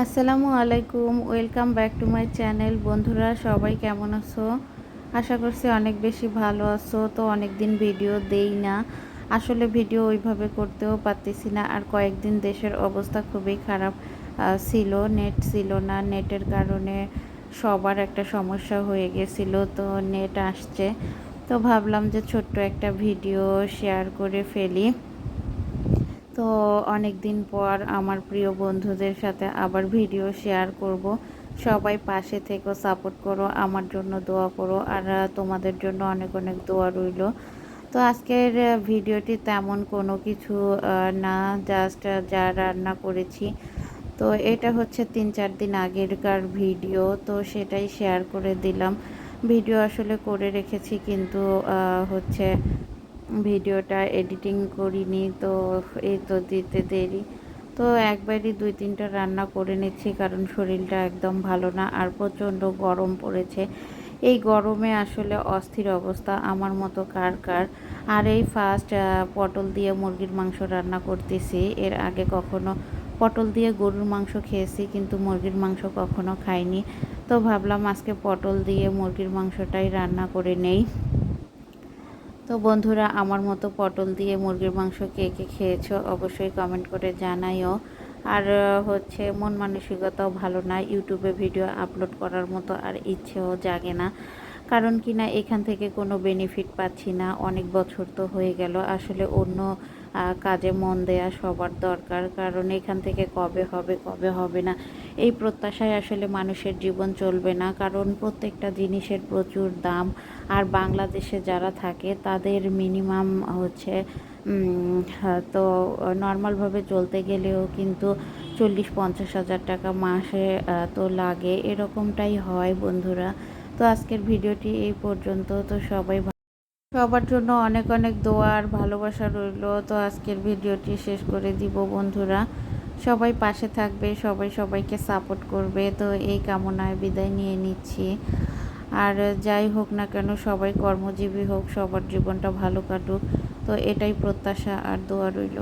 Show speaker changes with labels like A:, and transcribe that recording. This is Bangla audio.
A: আসসালামু আলাইকুম, welcome back to my channel. বন্ধুরা, সবাই কেমন আছো? আশা করছি অনেক বেশি ভালো আছো। তো অনেক দিন ভিডিও দেই না। আসলে ভিডিও ওইভাবে করতেও পারতেছি না। আর কয়েকদিন দেশের অবস্থা খুবই খারাপ ছিল নেট ছিল না। নেটের কারণে সবার একটা সমস্যা হয়ে গেছিল, তো নেট আসছে। তো ভাবলাম যে ছোট্ট একটা ভিডিও শেয়ার করে ফেলি। তো অনেক দিন পর আমার প্রিয় বন্ধুদের সাথে আবার ভিডিও শেয়ার করব। সবাই পাশে থেকে, সাপোর্ট করো, আমার জন্য দোয়া করো, আর তোমাদের জন্য অনেক অনেক দোয়া রইল। তো আজকের ভিডিওটি তেমন কোনো কিছু না জাস্ট যা রান্না করেছি। তো এটা হচ্ছে তিন চার দিন আগেরকার ভিডিও, তো সেটাই শেয়ার করে দিলাম। ভিডিও আসলে করে রেখেছি কিন্তু হচ্ছে ভিডিওটা এডিটিং করিনি, তো এই তো দিতে দেরি। তো একবারই দুই তিনটা রান্না করে নিচ্ছি, কারণ শরীরটা একদম ভালো না, আর প্রচণ্ড গরম পড়েছে। এই গরমে আসলে অস্থির অবস্থা, আমার মতো কার কার। আর এই ফার্স্ট পটল দিয়ে মুরগির মাংস রান্না করতেছি। এর আগে কখনো পটল দিয়ে গরুর মাংস খেয়েছি, কিন্তু মুরগির মাংস কখনো খাইনি। তো ভাবলাম আজকে পটল দিয়ে মুরগির মাংসটাই রান্না করে নেই। তো বন্ধুরা, আমার মতো পটল দিয়ে মুরগির মাংস কে কে খেয়েছো অবশ্যই কমেন্ট করে জানাইও। আর হচ্ছে মন মানসিকতাও ভালো না, ইউটিউবে ভিডিও আপলোড করার মতো আর ইচ্ছেও জাগে না। কারণ কি না, এখান থেকে কোনো বেনিফিট পাচ্ছি না। অনেক বছর তো হয়ে গেল, আসলে অন্য কাজে মন দেয়া সবার দরকার। কারণ এখান থেকে কবে হবে কবে হবে না, এই প্রত্যাশায় আসলে মানুষের জীবন চলবে না। কারণ প্রত্যেকটা জিনিসের প্রচুর দাম। আর বাংলাদেশে যারা থাকে, তাদের মিনিমাম হচ্ছে তো নর্মালভাবে চলতে গেলেও কিন্তু চল্লিশ, পঞ্চাশ হাজার টাকা মাসে তো লাগে। এরকমটাই হয় বন্ধুরা। তো আজকের ভিডিওটি এই পর্যন্ত। তো সবাই সবার জন্য অনেক অনেক দোয়া আর ভালোবাসা রইল। তো আজকের ভিডিওটি শেষ করে দিব বন্ধুরা। সবাই পাশে থাকবে, সবাই সবাইকে সাপোর্ট করবে। তো এই কামনায় বিদায় নিয়ে নিচ্ছি। আর যাই হোক না কেন, সবাই কর্মজীবী হোক, সবার জীবনটা ভালো কাটুক। তো এটাই প্রত্যাশা আর দোয়া রইল।